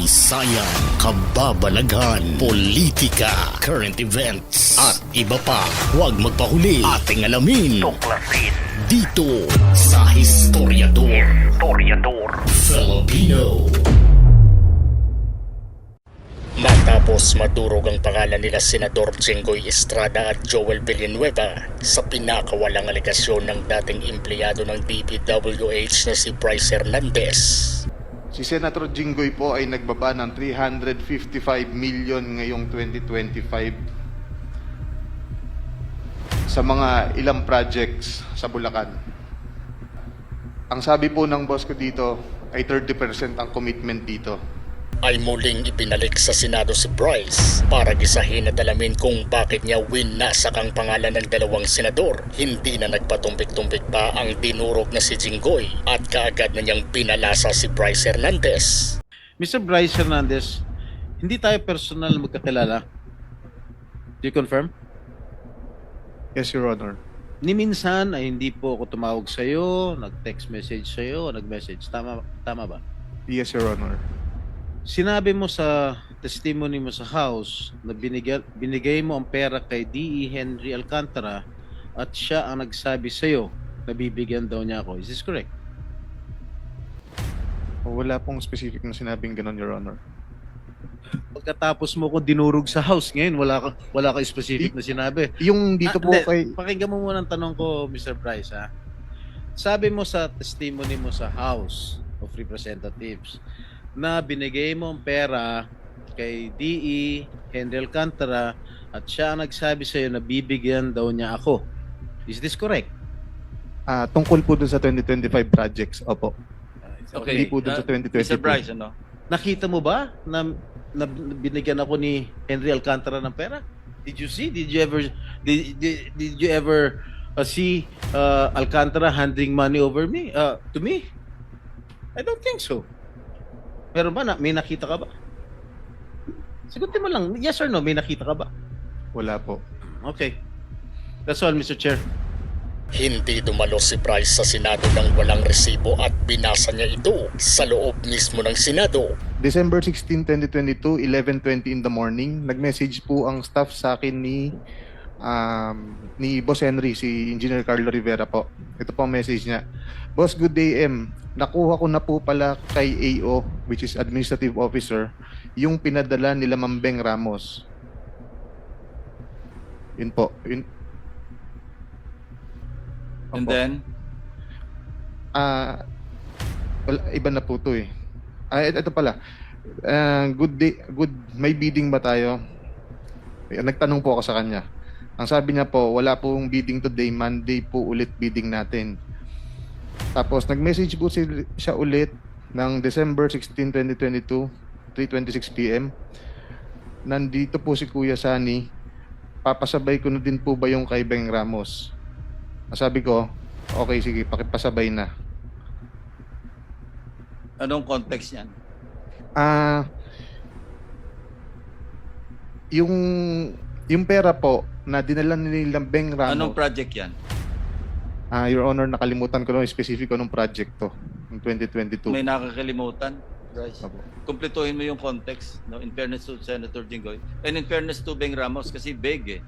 kasaysayan, kababalaghan, politika, current events, at iba pa. Huwag magpahuli. Ating alamin. Tuklasin. Dito sa Historiador. Historiador. Filipino. Matapos madurog ang pangalan nila Senador Jenggoy Estrada at Joel Villanueva sa pinakawalang aligasyon ng dating empleyado ng DPWH na si Bryce Hernandez. Si Senator Jinggoy po ay nagbaba ng 355 million ngayong 2025 sa mga ilang projects sa Bulacan. Ang sabi po ng boss ko dito ay 30% ang commitment dito. Ay muling ipinalik sa Senado si Bryce para gisahin at alamin kung bakit niya winasak ang pangalan ng dalawang senador. Hindi na nagpatumpik-tumpik pa ang dinurog na si Jinggoy at kaagad na niyang pinalasa si Bryce Hernandez. Mr. Bryce Hernandez, hindi tayo personal na magkakilala. Do you confirm? Yes, Your Honor. Ni minsan ay hindi po ako tumawag sa iyo, nag-text message sa iyo, nag-message. Tama tama ba? Yes, Your Honor. Sinabi mo sa testimony mo sa house na binigay, binigay mo ang pera kay D.E. Henry Alcantara at siya ang nagsabi sa iyo na bibigyan daw niya ako. Is this correct? Wala pong specific na sinabing ganun, Your Honor. Pagkatapos mo ko dinurog sa house ngayon, wala ka wala ka specific na sinabi. Yung dito Ah, po hindi. kay... Pakinggan mo muna ang tanong ko, Mr. Bryce, ha? Sabi mo sa testimony mo sa House of Representatives na binigay mo ang pera kay DE Henry Alcantara at siya ang nagsabi sa iyo na bibigyan daw niya ako. Is this correct? ah, tungkol po dun sa 2025 projects. Opo. Okay. Hindi po dun sa uh, 2022. Mr. Bryce, ano? Nakita mo ba na, na binigyan ako ni Henry Alcantara ng pera? Did you see? Did you ever did, did, did you ever uh, see uh, Alcantara handing money over me uh, to me? I don't think so. Meron ba na may nakita ka ba? Sagutin mo lang, yes or no, may nakita ka ba? Wala po. Okay. That's all, Mr. Chair. Hindi dumalo si Bryce sa Senado ng walang resibo at binasa niya ito sa loob mismo ng Senado. December 16, 2022, 11.20 in the morning, nag-message po ang staff sa akin ni um, ni Boss Henry, si Engineer Carlo Rivera po. Ito po ang message niya. Boss, good day M. Nakuha ko na po pala kay AO, which is Administrative Officer, yung pinadala nila Mambeng Ramos. Yun po. Yun. And Opo. then, Ah, wala, iba na po to eh. Ah, ito pala. Ah, good day, good, may bidding ba tayo? Nagtanong po ako sa kanya. Ang sabi niya po, wala pong bidding today, Monday po ulit bidding natin. Tapos nag-message po si- siya ulit ng December 16, 2022, 3.26 p.m. Nandito po si Kuya Sani. Papasabay ko na din po ba yung kay Beng Ramos? Sabi ko, okay sige, pakipasabay na. anong context niyan? Ah, yung yung pera po na dinala ni Lambeng Ramos. Anong project yan? Ah, Your Honor, nakalimutan ko lang yung specific anong project to ng 2022. May nakakalimutan? Bryce. Kumpletuhin mo yung context, no? in fairness to Senator Jinggoy. And in fairness to Beng Ramos, kasi big eh.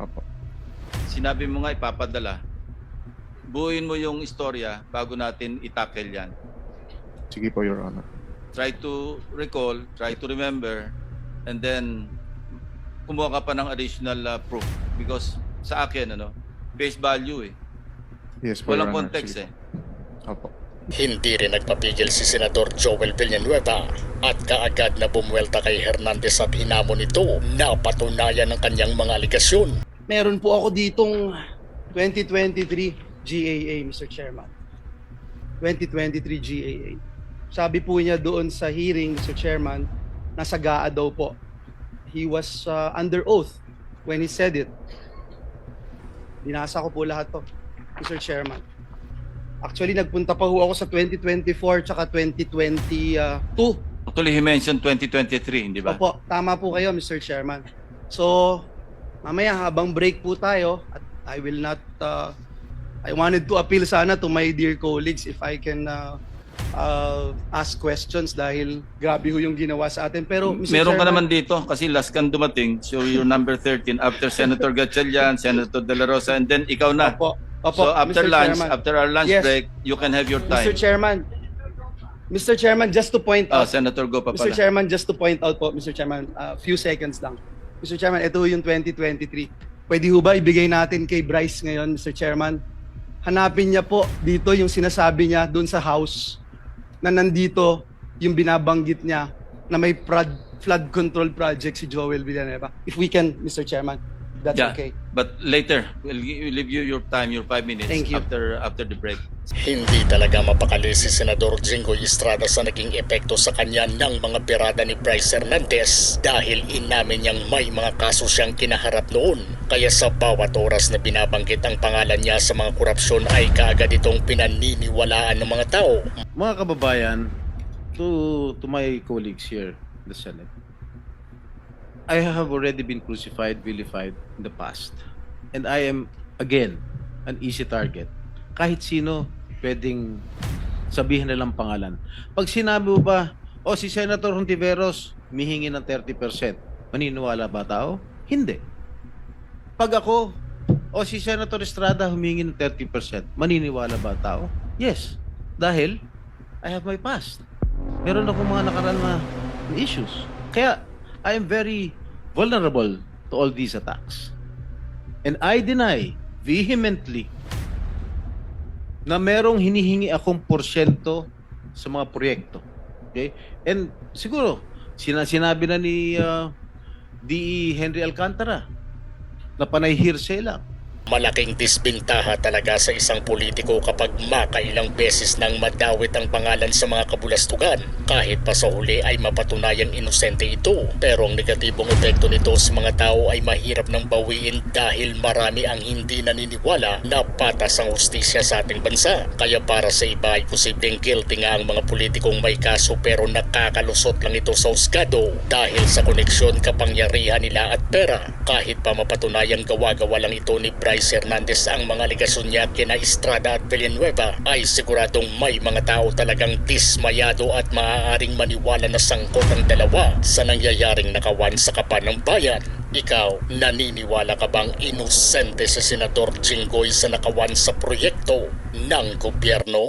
Opo. Sinabi mo nga ipapadala. Buuin mo yung istorya bago natin itakel yan. Sige po, Your Honor. Try to recall, try to remember, and then kumuha ka pa ng additional uh, proof. Because sa akin, ano, face value eh. Yes po, Walang Honor. context Sige eh. po. Opo. Hindi rin nagpapigil si Senador Joel Villanueva at kaagad na bumuelta kay Hernandez at hinamon ito na patunayan ng kanyang mga aligasyon. meron po ako ditong 2023 GAA, Mr. Chairman. 2023 GAA. Sabi po niya doon sa hearing, Mr. Chairman, nasa GAA daw po. He was uh, under oath when he said it. Binasa ko po lahat to, Mr. Chairman. Actually, nagpunta pa ho ako sa 2024 tsaka 2022. Actually, he mentioned 2023, hindi ba? Opo, tama po kayo, Mr. Chairman. So, mamaya habang break po tayo, at I will not, uh, I wanted to appeal sana to my dear colleagues if I can uh, uh, ask questions dahil grabe ho yung ginawa sa atin. Pero Mr. Meron ka Chairman- naman dito kasi last kang dumating. So you're number 13 after Senator Gatchalian, Senator De La Rosa, and then ikaw na. Opo. Opo, So after Mr. lunch, Chairman. after our lunch Yes. break, you can have your time. Mr. Chairman, Mr. Chairman, just to point Ah, out, Senator Go pa Mr. pala. Chairman, just to point out po, Mr. Chairman, a few seconds lang. Mr. Chairman, ito yung 2023. Pwede ho ba ibigay natin kay Bryce ngayon, Mr. Chairman? Hanapin niya po dito yung sinasabi niya doon sa house na nandito yung binabanggit niya na may flood, flood control project si Joel Villanueva. If we can, Mr. Chairman, that's Yeah. okay. But later, we'll we'll leave you your time, your five minutes Thank you. after after the break. Hindi talaga mapakali si Senador Jinggoy Estrada sa naging epekto sa kanya ng mga birada ni Bryce Hernandez dahil inamin niyang may mga kaso siyang kinaharap noon. Kaya sa bawat oras na binabanggit ang pangalan niya sa mga korupsyon ay kaagad itong pinaniniwalaan ng mga tao. Mga kababayan, to to my colleagues here in the Senate, I have already been crucified, vilified in the past. And I am, again, an easy target. Kahit sino pwedeng sabihin nilang pangalan. Pag sinabi mo ba, o si Senator Hontiveros, mihingi ng 30%, maniniwala ba tao? Hindi. Pag ako, o si Senator Estrada humingi ng 30%, maniniwala ba tao? Yes. Dahil, I have my past. Meron akong mga nakaraan na issues. Kaya, I am very vulnerable to all these attacks. And I deny vehemently na merong hinihingi akong porsyento sa mga proyekto. Okay? And siguro, sina sinabi na ni uh, DE Henry Alcantara na panay hearsay lang. Malaking disbintaha talaga sa isang politiko kapag makailang beses nang madawit ang pangalan sa mga kabulastugan. Kahit pa sa huli ay mapatunayang inosente ito. Pero ang negatibong epekto nito sa mga tao ay mahirap nang bawiin dahil marami ang hindi naniniwala na patas ang hustisya sa ating bansa. Kaya para sa iba ay posibleng guilty nga ang mga politikong may kaso pero nakakalusot lang ito sa husgado dahil sa koneksyon kapangyarihan nila at pera. Kahit pa mapatunayang gawa-gawa lang ito ni Bryce Hernandez ang mga ligasyon niya kina Estrada at Villanueva ay siguradong may mga tao talagang dismayado at maaaring maniwala na sangkot ang dalawa sa nangyayaring nakawan sa kapan ng bayan. Ikaw, naniniwala ka bang inosente si Senador Jinggoy sa nakawan sa proyekto ng gobyerno?